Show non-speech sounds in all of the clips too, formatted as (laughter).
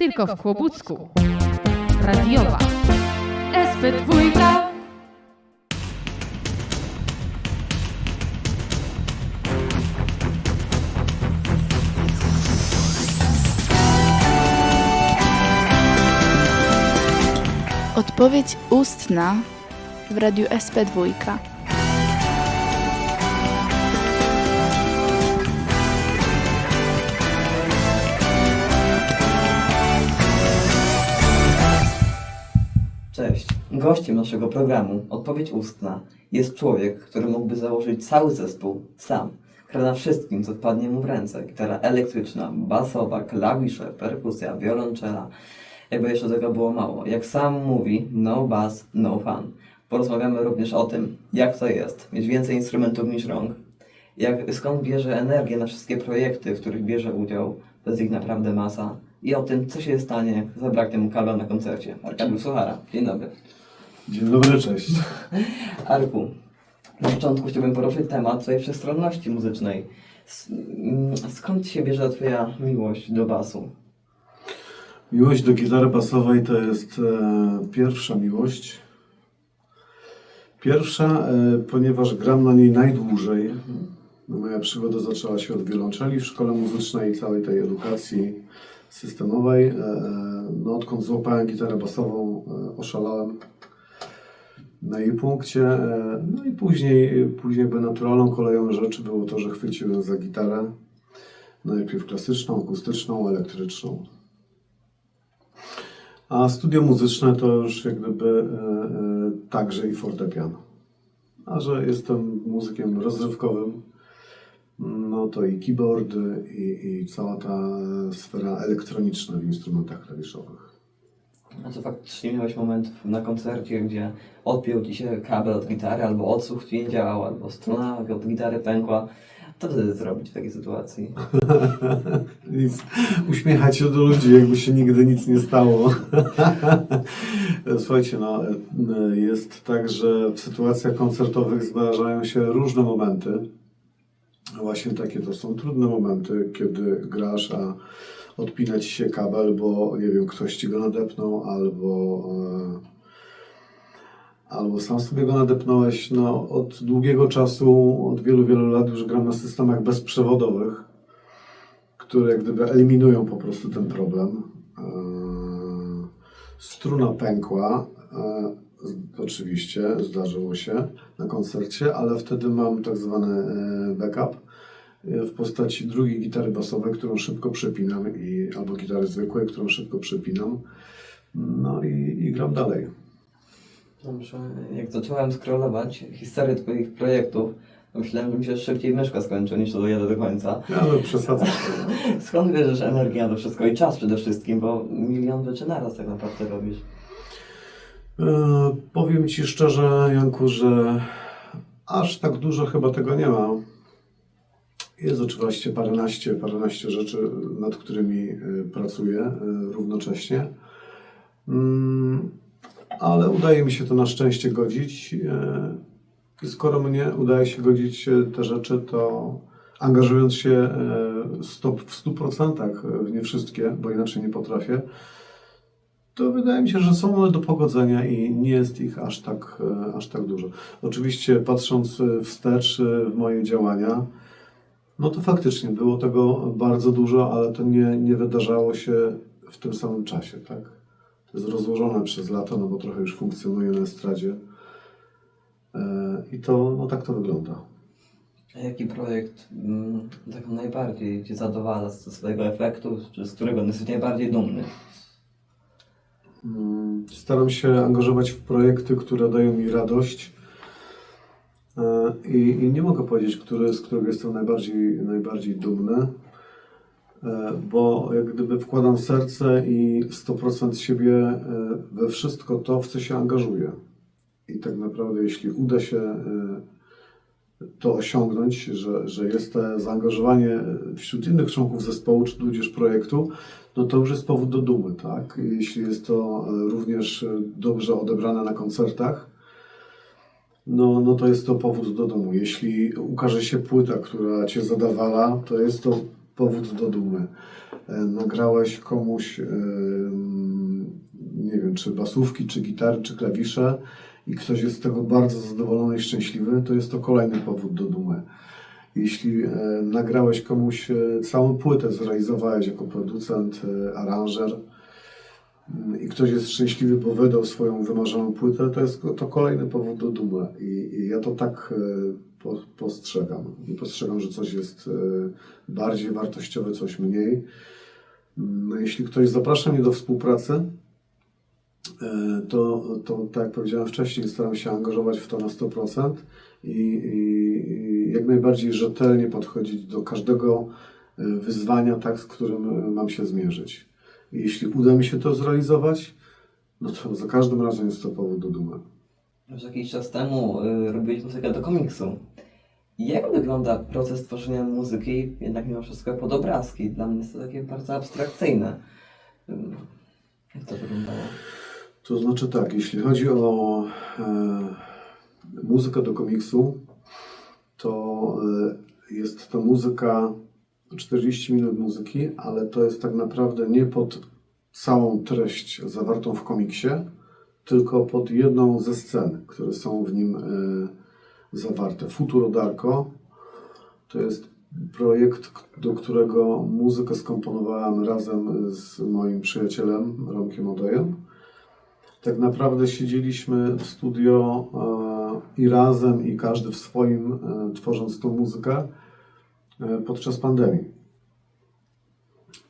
Tylko w Kłobucku. Radiowa. SP2. Odpowiedź ustna w radiu SP2. Gościem naszego programu Odpowiedź Ustna jest człowiek, który mógłby założyć cały zespół sam. Gra wszystkim, co wpadnie mu w ręce. Gitara elektryczna, basowa, klawisze, perkusja, wiolonczela. Jakby jeszcze tego było mało. Jak sam mówi, no bass, no fun. Porozmawiamy również o tym, jak to jest mieć więcej instrumentów niż rąk. Jak, skąd bierze energię na wszystkie projekty, w których bierze udział. To jest ich naprawdę masa. I o tym, co się stanie, jak zabraknie mu kabla na koncercie. Arkadiusz Suchara. Dzień dobry. Dzień dobry, cześć. Arku, na początku chciałbym poruszyć temat Twojej wszechstronności muzycznej. Mm, Skąd się bierze Twoja miłość do basu? Miłość do gitary basowej to jest e, pierwsza miłość. Pierwsza, e, ponieważ gram na niej najdłużej. No, moja przygoda zaczęła się od wiolonczeli w szkole muzycznej, całej tej edukacji systemowej. E, e, no, odkąd złapałem gitarę basową, e, oszalałem na jej punkcie. E, no i później, później jakby naturalną koleją rzeczy było to, że chwyciłem za gitarę. Najpierw klasyczną, akustyczną, elektryczną. A studio muzyczne to już jak gdyby e, e, także i fortepian. A że jestem muzykiem rozrywkowym, no to i keyboardy, i, i cała ta sfera elektroniczna w instrumentach klawiszowych. A czy faktycznie miałeś moment na koncercie, gdzie odpiął Ci się kabel od gitary, albo odsłuch Ci nie działał, albo struna od gitary pękła? Co wtedy zrobić w takiej sytuacji? (laughs) Nic, uśmiechać się do ludzi, jakby się nigdy nic nie stało. (laughs) Słuchajcie, no, jest tak, że w sytuacjach koncertowych zdarzają się różne momenty. Właśnie takie to są trudne momenty, kiedy grasz, a odpinać się kabel, bo nie wiem, ktoś ci go nadepnął, albo, e, albo sam sobie go nadepnąłeś. No, od długiego czasu, od wielu, wielu lat już gram na systemach bezprzewodowych które jak gdyby eliminują po prostu ten problem. Eee, Struna pękła, z- oczywiście zdarzyło się na koncercie, ale wtedy mam tak zwany eee, backup e, w postaci drugiej gitary basowej, którą szybko przepinam, i, albo gitary zwykłej, którą szybko przepinam. No i, i gram dalej. Dobrze, jak zacząłem scrollować historię Twoich projektów, myślałem, że mi się szybciej myszka skończy, niż to dojadę do końca. Ja ale przesadzam. (laughs) Skąd bierzesz energię na to wszystko i czas przede wszystkim, bo milion rzeczy naraz tak naprawdę robisz. E, powiem Ci szczerze, Janku, że aż tak dużo chyba tego nie ma. Jest oczywiście paręnaście, paręnaście rzeczy, nad którymi e, pracuję e, równocześnie. Mm, Ale udaje mi się to na szczęście godzić. I skoro mnie udaje się godzić te rzeczy, to angażując się stop w 100%, w nie wszystkie, bo inaczej nie potrafię, to wydaje mi się, że są one do pogodzenia i nie jest ich aż tak, aż tak dużo. Oczywiście patrząc wstecz w moje działania, no to faktycznie było tego bardzo dużo, ale to nie, nie wydarzało się w tym samym czasie, tak? To jest rozłożone przez lata, no bo trochę już funkcjonuje na estradzie. E, I to, no tak to wygląda. A jaki projekt mm, tak najbardziej Cię zadowala ze swojego efektu, czy z którego jesteś najbardziej dumny? Mm, Staram się angażować w projekty, które dają mi radość. E, I, i nie mogę powiedzieć, który, z którego jestem najbardziej, najbardziej dumny, e, bo jak gdyby wkładam serce i 100% siebie e, we wszystko to, w co się angażuję. I tak naprawdę, jeśli uda się to osiągnąć, że, że jest to zaangażowanie wśród innych członków zespołu czy tudzież projektu, no to już jest powód do dumy, tak? Jeśli jest to również dobrze odebrane na koncertach, no, no to jest to powód do dumy. Jeśli ukaże się płyta, która Cię zadawala, to jest to powód do dumy. E, Nagrałeś komuś e, czy basówki, czy gitary, czy klawisze i ktoś jest z tego bardzo zadowolony i szczęśliwy, to jest to kolejny powód do dumy. Jeśli e, nagrałeś komuś całą płytę, zrealizowałeś jako producent, aranżer mm, i ktoś jest szczęśliwy, bo wydał swoją wymarzoną płytę, to jest to kolejny powód do dumy. I, i ja to tak e, po, postrzegam. Nie postrzegam, że coś jest e, bardziej wartościowe, coś mniej. No, jeśli ktoś zaprasza mnie do współpracy, e, to, to tak jak powiedziałem wcześniej, staram się angażować w to na 100% i, i, i jak najbardziej rzetelnie podchodzić do każdego wyzwania, tak, z którym mam się zmierzyć. Jeśli uda mi się to zrealizować, no to za każdym razem jest to powód do dumy. Już jakiś czas temu y, robiłeś muzykę do komiksu. Jak wygląda proces tworzenia muzyki, jednak mimo wszystko pod obrazki? Dla mnie jest to takie bardzo abstrakcyjne. Y, Jak to wyglądało? To znaczy tak, jeśli chodzi o e, muzykę do komiksu, to e, jest to muzyka, 40 minut muzyki, ale to jest tak naprawdę nie pod całą treść zawartą w komiksie, tylko pod jedną ze scen, które są w nim e, zawarte. Futuro Darko to jest projekt, do którego muzykę skomponowałem razem z moim przyjacielem Romkiem Odejem tak naprawdę siedzieliśmy w studio e, i razem, i każdy w swoim, e, tworząc tą muzykę podczas pandemii.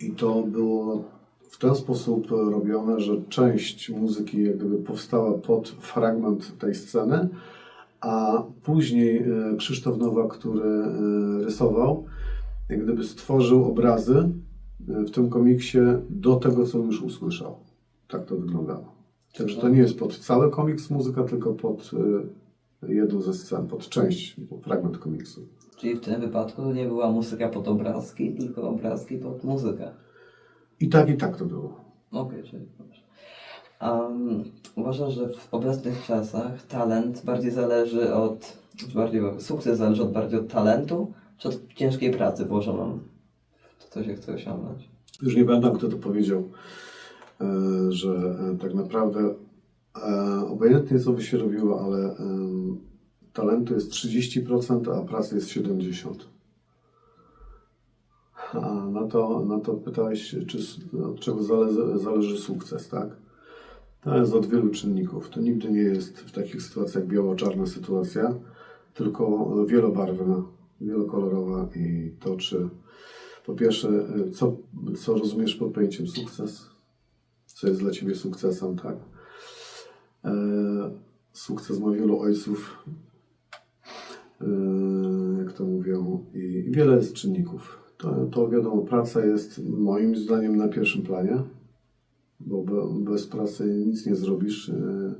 I to było w ten sposób robione, że część muzyki jak gdyby powstała pod fragment tej sceny, a później e, Krzysztof Nowak, który e, rysował, jak gdyby stworzył obrazy e, w tym komiksie do tego, co już usłyszał. Tak to wyglądało. Także to nie jest pod cały komiks muzyka, tylko pod jedną ze scen, pod część, fragment komiksu. Czyli w tym wypadku to nie była muzyka pod obrazki, tylko obrazki pod muzykę. I tak, i tak to było. Okej, czyli dobrze. Um, uważam, że w obecnych czasach talent bardziej zależy od, bardziej sukces zależy od bardziej od talentu, czy od ciężkiej pracy włożoną w to, co się chce osiągnąć. Już nie pamiętam, kto to powiedział, e, że e, tak naprawdę e, obojętnie co by się robiło, ale talentu jest 30%, a pracy jest 70%. A na to, na to pytałeś, czy, od czego zależy, zależy sukces, tak? To jest od wielu czynników. To nigdy nie jest w takich sytuacjach biało-czarna sytuacja, tylko wielobarwna, wielokolorowa i to, czy po pierwsze, co, co rozumiesz pod pojęciem sukces? Co jest dla Ciebie sukcesem, tak? E, sukces ma wielu ojców, jak to mówią, i wiele jest czynników. To, to wiadomo, praca jest moim zdaniem na pierwszym planie, bo be, bez pracy nic nie zrobisz. e,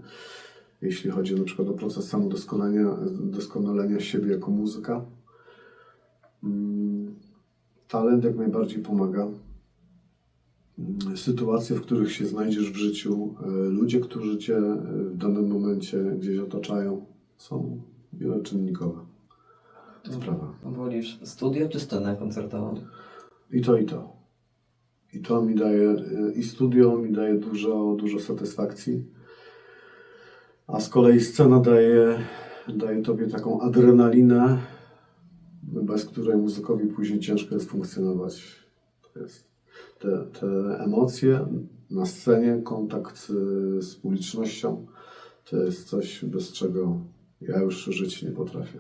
Jeśli chodzi na przykład o proces samodoskonalenia doskonalenia siebie jako muzyka. Mm, Talent jak najbardziej pomaga. Sytuacje, w których się znajdziesz w życiu, ludzie, którzy cię w danym momencie gdzieś otaczają, są wieloczynnikowe. Sprawa. Wolisz studio czy scenę koncertową? I to, i to. I to mi daje, i studio mi daje dużo, dużo satysfakcji. A z kolei scena daje, daje tobie taką adrenalinę, bez której muzykowi później ciężko jest funkcjonować. To jest te, te emocje na scenie, kontakt z publicznością, to jest coś, bez czego ja już żyć nie potrafię.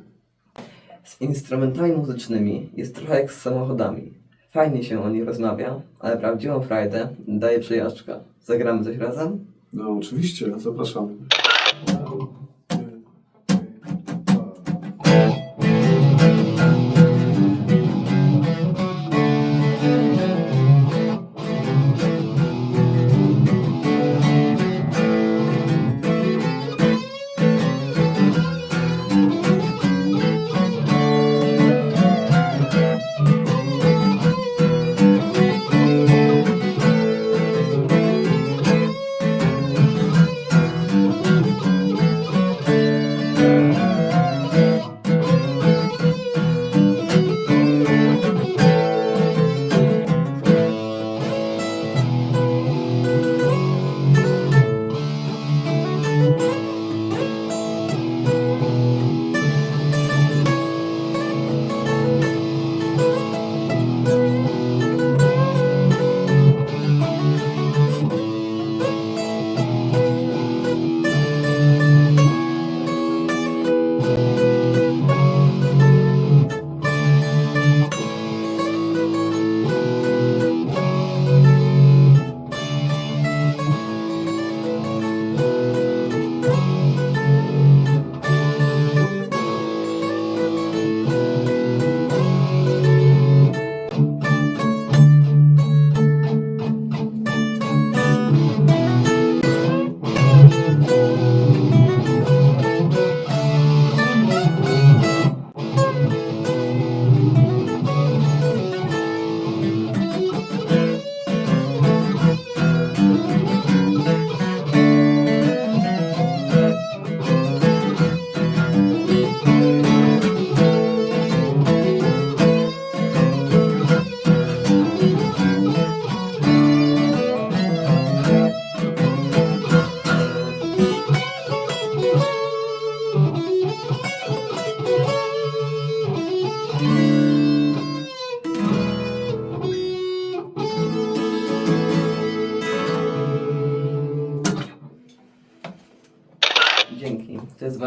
Z instrumentami muzycznymi jest trochę jak z samochodami. Fajnie się o nich rozmawia, ale prawdziwą frajdę daje przejażdżka. Zagramy coś razem? No oczywiście, zapraszam.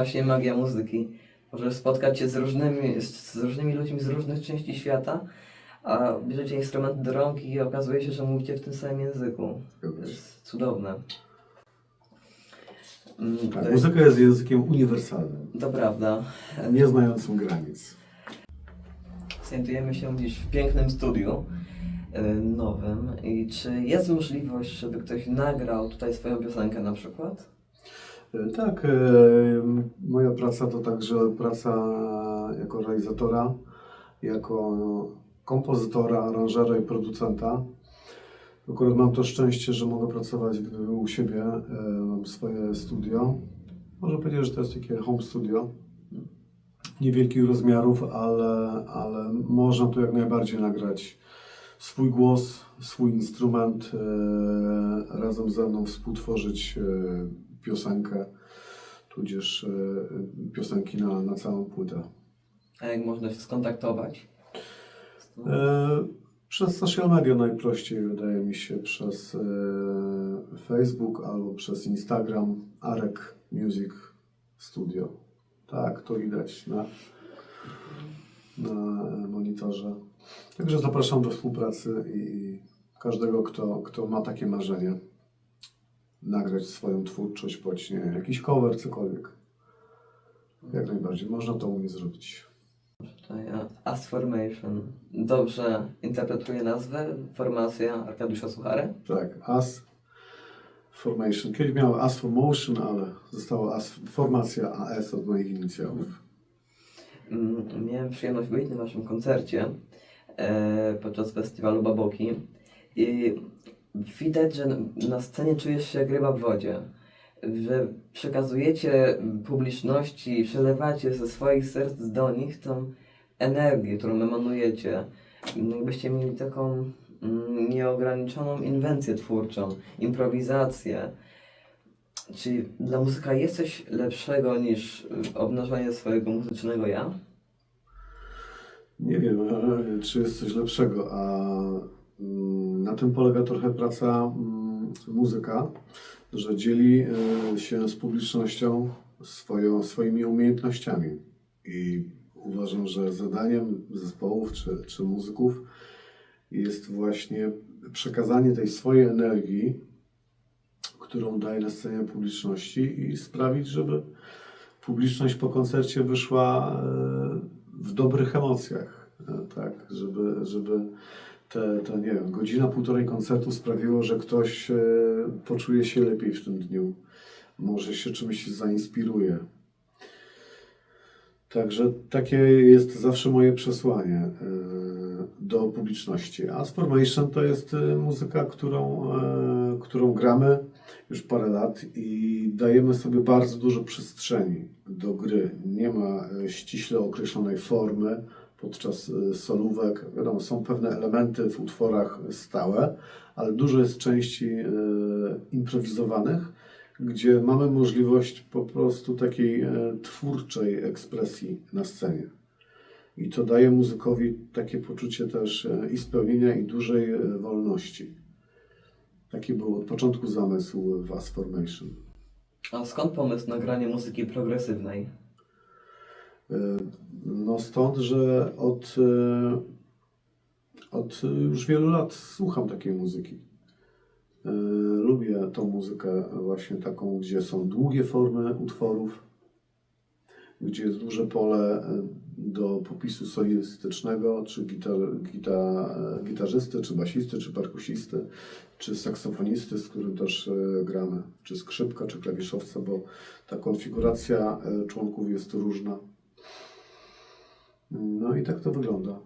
Właśnie magia muzyki. Możesz spotkać się z różnymi, z, z różnymi ludźmi z różnych części świata, a bierzecie instrument do rąk i okazuje się, że mówicie w tym samym języku. To jest cudowne. Mm, to, Tak, jest, muzyka jest językiem uniwersalnym, to prawda. nie znającym granic. Znajdujemy się dziś w pięknym studiu y, nowym i czy jest możliwość, żeby ktoś nagrał tutaj swoją piosenkę na przykład? Tak, e, moja praca to także praca jako realizatora, jako kompozytora, aranżera i producenta. Akurat mam to szczęście, że mogę pracować u siebie, e, mam swoje studio. Można powiedzieć, że to jest takie home studio. Niewielkich rozmiarów, ale, ale można tu jak najbardziej nagrać swój głos, swój instrument, e, razem ze mną współtworzyć piosenkę, tudzież e, piosenki na, na całą płytę. A jak można się skontaktować? E, Przez social media najprościej wydaje mi się, przez e, Facebook albo przez Instagram Arek Music Studio. Tak, to widać na, na monitorze. Także zapraszam do współpracy i, i każdego, kto, kto ma takie marzenie nagrać swoją twórczość, bądź nie wiem, jakiś cover, cokolwiek. Jak najbardziej, można to u mnie zrobić. As Formation. Dobrze interpretuję nazwę? Formacja Arkadiusza Suchary? Tak, As Formation. Kiedyś miałem As for Motion, ale została As, formacja AS od moich inicjałów. Mm, Miałem przyjemność być na Waszym koncercie e, podczas festiwalu Baboki i widać, że na scenie czujesz się jak ryba w wodzie. Że przekazujecie publiczności, przelewacie ze swoich serc do nich tą energię, którą emanujecie. Jakbyście mieli taką mm, nieograniczoną inwencję twórczą, improwizację. Czy dla muzyka jest coś lepszego niż obnażanie swojego muzycznego ja? Nie wiem, czy jest coś lepszego, a na tym polega trochę praca mm, muzyka, że dzieli e, się z publicznością swoją, swoimi umiejętnościami. I uważam, że zadaniem zespołów czy, czy muzyków jest właśnie przekazanie tej swojej energii, którą daje na scenie publiczności i sprawić, żeby publiczność po koncercie wyszła e, w dobrych emocjach, tak, żeby, żeby te, te, nie wiem, godzina, półtorej koncertu sprawiło, że ktoś e, poczuje się lepiej w tym dniu, może się czymś zainspiruje. Także takie jest zawsze moje przesłanie e, do publiczności. A Formation to jest e, muzyka, którą, którą gramy już parę lat i dajemy sobie bardzo dużo przestrzeni do gry. Nie ma ściśle określonej formy podczas e, solówek. Wiadomo, są pewne elementy w utworach stałe, ale dużo jest części e, improwizowanych, gdzie mamy możliwość po prostu takiej e, twórczej ekspresji na scenie. I to daje muzykowi takie poczucie też i spełnienia, i dużej wolności. Taki był od początku zamysł w As Formation. A skąd pomysł na granie muzyki progresywnej? No stąd, że od, e, od już wielu lat słucham takiej muzyki. E, Lubię tą muzykę właśnie taką, gdzie są długie formy utworów, gdzie jest duże pole e, do popisu solistycznego, czy gitar, gita, gitarzysty, czy basisty, czy perkusisty, czy saksofonisty, z którym też gramy, czy skrzypka, czy klawiszowca, bo ta konfiguracja członków jest różna. No i tak to wygląda.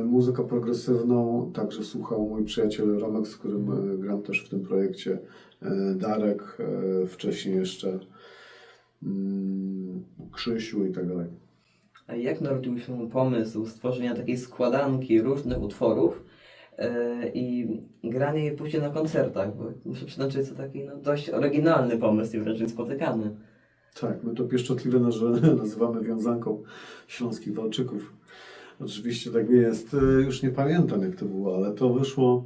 E, Muzykę progresywną także słuchał mój przyjaciel Romek, z którym e, gram też w tym projekcie. e, Darek, e, wcześniej jeszcze mm, Krzysiu i tak dalej. A jak narodził się pomysł stworzenia takiej składanki różnych utworów i granie je później na koncertach? Bo muszę przyznać, że jest to taki no, dość oryginalny pomysł i wręcz niespotykany. Tak, my to pieszczotliwe (laughs) nazywamy wiązanką śląskich walczyków. Oczywiście tak nie jest. E, Już nie pamiętam jak to było, ale to wyszło,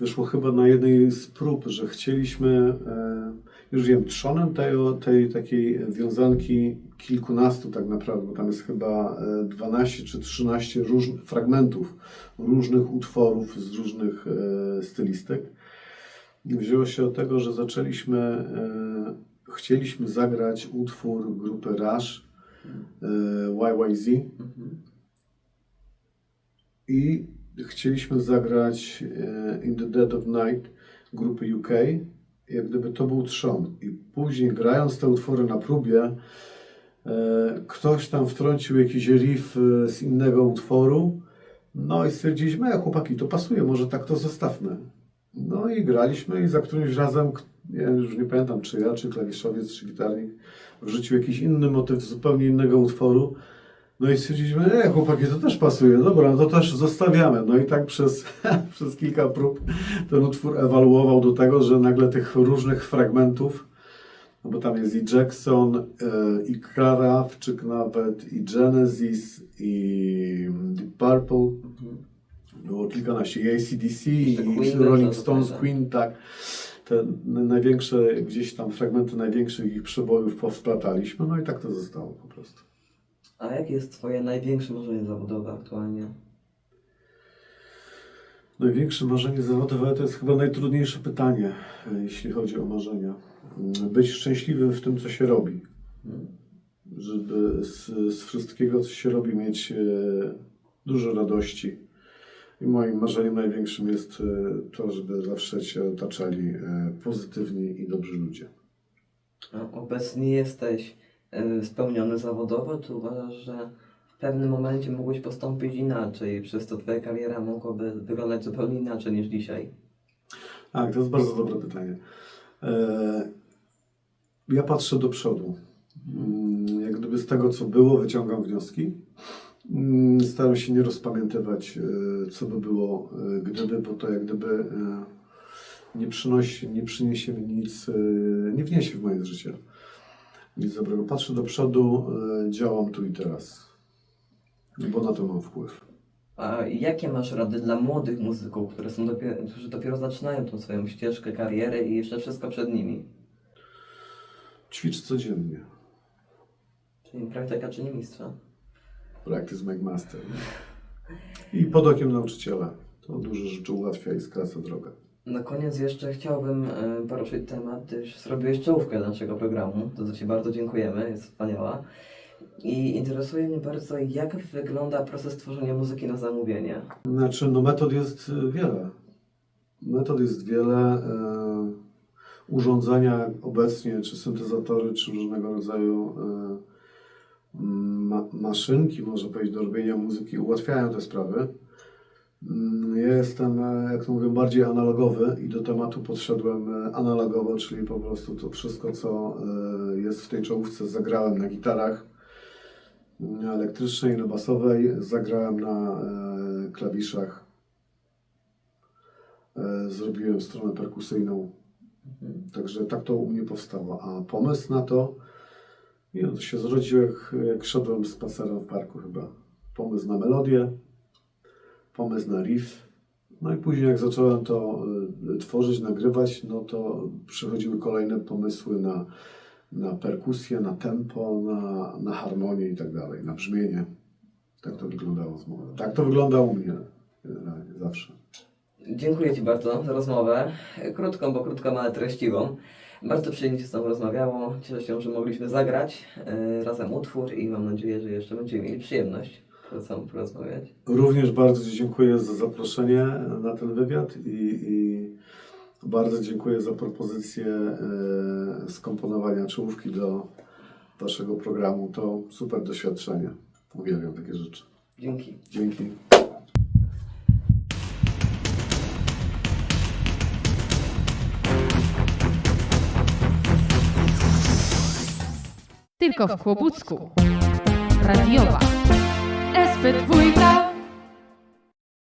wyszło chyba na jednej z prób, że chcieliśmy. E, już wiem, trzonem tej, tej takiej wiązanki kilkunastu tak naprawdę, bo tam jest chyba e, 12 czy 13 różnych fragmentów, różnych utworów z różnych e, stylistyk. Wzięło się od tego, że zaczęliśmy, e, chcieliśmy zagrać utwór grupy Rush, e, YYZ Mhm. i chcieliśmy zagrać e, In the Dead of Night grupy UK, jak gdyby to był trzon. I później grając te utwory na próbie, e, ktoś tam wtrącił jakiś riff z innego utworu, no i stwierdziliśmy, e, chłopaki, to pasuje, może tak to zostawmy. No i graliśmy i za którymś razem, ja już nie pamiętam, czy ja, czy klawiszowiec, czy gitarnik, wrzucił jakiś inny motyw zupełnie innego utworu. No i stwierdziliśmy, e, chłopaki, to też pasuje, dobra, no to też zostawiamy. No i tak przez, (laughs) przez kilka prób ten utwór ewaluował do tego, że nagle tych różnych fragmentów, no bo tam jest i Jackson, e, i Krawczyk nawet, i Genesis, i Deep Purple, Mhm. Było kilkanaście, i ACDC, i Queen Rolling Stones, tak. Queen, tak. Te największe, gdzieś tam fragmenty największych ich przebojów powplataliśmy, no i tak to zostało po prostu. A jakie jest Twoje największe marzenie zawodowe aktualnie? Największe marzenie zawodowe to jest chyba najtrudniejsze pytanie, e, jeśli chodzi o marzenia. Mm, Być szczęśliwym w tym, co się robi. Mhm. Żeby z, z wszystkiego, co się robi, mieć e, dużo radości. I moim marzeniem największym jest e, to, żeby zawsze Cię otaczali e, pozytywni i dobrzy ludzie. A Obecnie jesteś e, spełniony zawodowo, czy uważasz, że w pewnym momencie mógłbyś postąpić inaczej, przez to Twoja kariera mogłaby wyglądać zupełnie inaczej niż dzisiaj? Tak, to jest bardzo dobre pytanie. Ja patrzę do przodu. Mm, Jak gdyby z tego, co było, wyciągam wnioski. Mm, Staram się nie rozpamiętywać, e, co by było, e, gdyby, bo to jak gdyby e, nie przynosi, nie przyniesie mi nic, nie wniesie w moje życie nic dobrego. Patrzę do przodu, działam tu i teraz, bo na to mam wpływ. A jakie masz rady dla młodych muzyków, które są dopiero, którzy dopiero zaczynają tą swoją ścieżkę, karierę i jeszcze wszystko przed nimi? Ćwicz codziennie. Czyli praktyka czyni mistrza. Practice make master. I pod okiem nauczyciela. To dużo rzeczy ułatwia i skraca drogę. Na koniec jeszcze chciałbym e, poruszyć temat, gdyż zrobiłeś czołówkę naszego programu, to za Ci bardzo dziękujemy, jest wspaniała. I interesuje mnie bardzo, jak wygląda proces tworzenia muzyki na zamówienie. Znaczy, no metod jest y, wiele. Metod jest wiele. E, urządzenia obecnie, czy syntezatory, czy różnego rodzaju e, ma, maszynki, można powiedzieć, do robienia muzyki ułatwiają te sprawy. Mm, Ja jestem, e, jak to mówię, bardziej analogowy i do tematu podszedłem e, analogowo, czyli po prostu to wszystko, co e, jest w tej czołówce, zagrałem na gitarach mm, elektrycznej, na basowej, zagrałem na klawiszach, zrobiłem stronę perkusyjną, Mhm. Także tak to u mnie powstało. A pomysł na to, nie, to się zrodził, jak, jak szedłem spacerem w parku chyba. Pomysł na melodię, pomysł na riff. No i później jak zacząłem to y, tworzyć, nagrywać, no to przychodziły kolejne pomysły na, na perkusję, na tempo, na, na harmonię i tak dalej, na brzmienie. Tak to wyglądało z mową. Tak to wygląda u mnie generalnie zawsze. Dziękuję Ci bardzo za rozmowę. Krótką, bo krótką, ale treściwą. Bardzo przyjemnie się z Tobą rozmawiało. Cieszę się, że mogliśmy zagrać e, razem utwór i mam nadzieję, że jeszcze będziemy mieli przyjemność razem porozmawiać. Również bardzo Ci dziękuję za zaproszenie na ten wywiad i, i bardzo dziękuję za propozycję e, skomponowania czołówki do Waszego programu. To super doświadczenie. Uwielbiam takie rzeczy. Dzięki. Dzięki. tylko w Kłobucku. Radiowa. SP2.